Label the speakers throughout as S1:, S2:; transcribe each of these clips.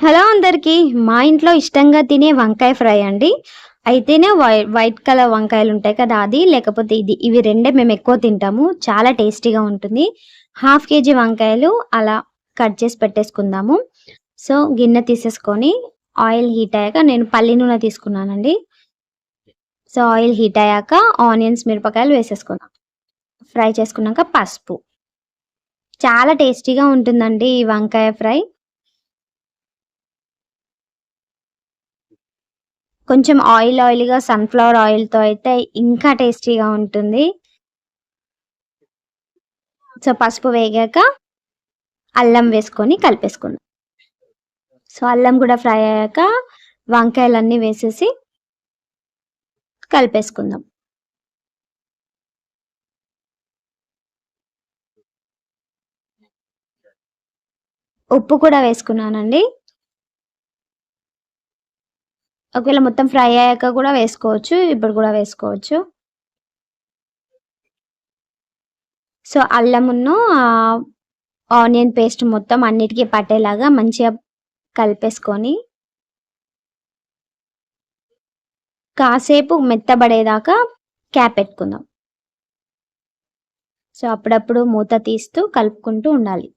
S1: Hello అందరికీ మా ఇంట్లో ఇష్టంగా తినే వంకాయ ఫ్రై అండి. అయితేనే వై వైట్ కలర్ వంకాయలు ఉంటాయి కదా అది లేకపోతే ఇది ఇవి రెండే మేము ఎక్కువ తింటాము. చాలా టేస్టీగా ఉంటుంది. హాఫ్ కేజీ వంకాయలు అలా కట్ చేసి పెట్టేసుకుందాము. సో గిన్నె తీసేసుకొని ఆయిల్ హీట్ అయ్యాక నేను పల్లి నూనె తీసుకున్నానండి. సో ఆయిల్ హీట్ అయ్యాక ఆనియన్స్ మిరపకాయలు వేసేసుకుందాం. ఫ్రై చేసుకున్నాక పసుపు. చాలా టేస్టీగా ఉంటుందండి ఈ వంకాయ ఫ్రై. కొంచెం ఆయిల్ ఆయిల్గా సన్ఫ్లవర్ ఆయిల్తో అయితే ఇంకా టేస్టీగా ఉంటుంది. సో పసుపు వేగాక అల్లం వేసుకొని కలిపేసుకుందాం. సో అల్లం కూడా ఫ్రై అయ్యాక వంకాయలన్నీ వేసేసి కలిపేసుకుందాం. ఉప్పు కూడా వేసుకున్నానండి. ఒకవేళ మొత్తం ఫ్రై అయ్యాక కూడా వేసుకోవచ్చు ఇప్పుడు కూడా వేసుకోవచ్చు. సో అల్లమును ఆనియన్ పేస్ట్ మొత్తం అన్నిటికీ పట్టేలాగా మంచిగా కలిపేసుకొని కాసేపు మెత్తబడేదాకా క్యాప్ పెట్టుకుందాం. సో అప్పుడప్పుడు మూత తీస్తూ కలుపుకుంటూ ఉండాలి.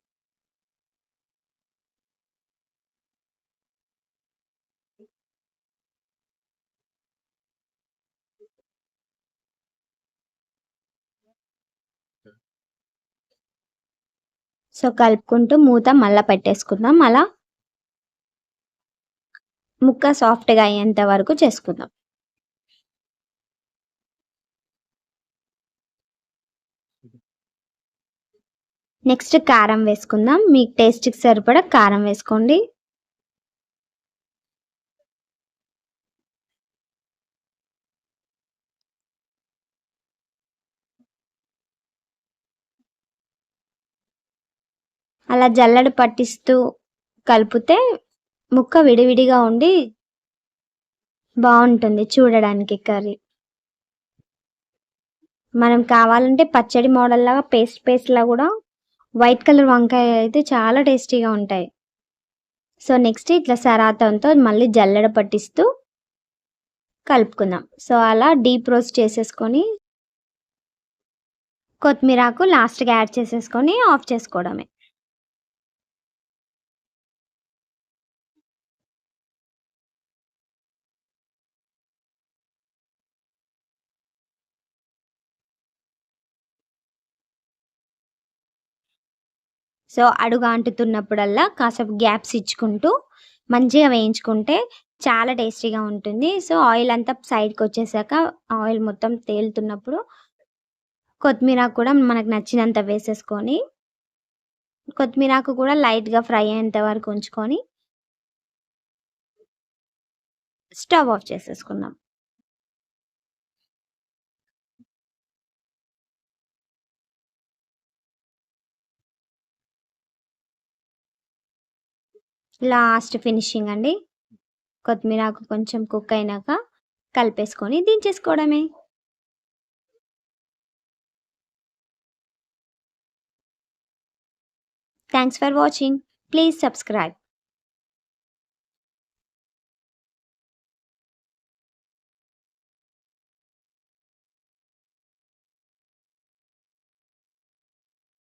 S1: సో కలుపుకుంటూ మూత మళ్ళీ పెట్టేసుకుందాం. అలా ముక్క సాఫ్ట్గా అయ్యేంత వరకు చేసుకుందాం. నెక్స్ట్ కారం వేసుకుందాం. మీకు టేస్ట్కి సరిపడా కారం వేసుకోండి. అలా జల్లెడ పట్టిస్తూ కలిపితే ముక్క విడివిడిగా ఉండి బాగుంటుంది చూడడానికి కర్రీ. మనం కావాలంటే పచ్చడి మోడల్ లాగా పేస్ట్ పేస్ట్లా కూడా వైట్ కలర్ వంకాయ అయితే చాలా టేస్టీగా ఉంటాయి. సో నెక్స్ట్ ఇట్లా సరాతంతో మళ్ళీ జల్లెడ పట్టిస్తూ కలుపుకుందాం. సో అలా డీప్ రోస్ట్ చేసేసుకొని కొత్తిమీరాకు లాస్ట్గా యాడ్ చేసేసుకొని ఆఫ్ చేసుకోవడమే. సో అడుగు అంటుతున్నప్పుడల్లా కాసేపు గ్యాప్స్ ఇచ్చుకుంటూ మంచిగా వేయించుకుంటే చాలా టేస్టీగా ఉంటుంది. సో ఆయిల్ అంతా సైడ్కి వచ్చేసాక ఆయిల్ మొత్తం తేలుతున్నప్పుడు కొత్తిమీర కూడా మనకు నచ్చినంత వేసేసుకొని కొత్తిమీరకు కూడా లైట్గా ఫ్రై అయ్యేంత వరకు ఉంచుకొని స్టవ్ ఆఫ్ చేసేసుకుందాం. లాస్ట్ ఫినిషింగ్ అండి. కొత్తిమీరాకు కొంచెం కుక్ అయినాక కలిపేసుకొని దించేసుకోవడమే. Thanks for watching please subscribe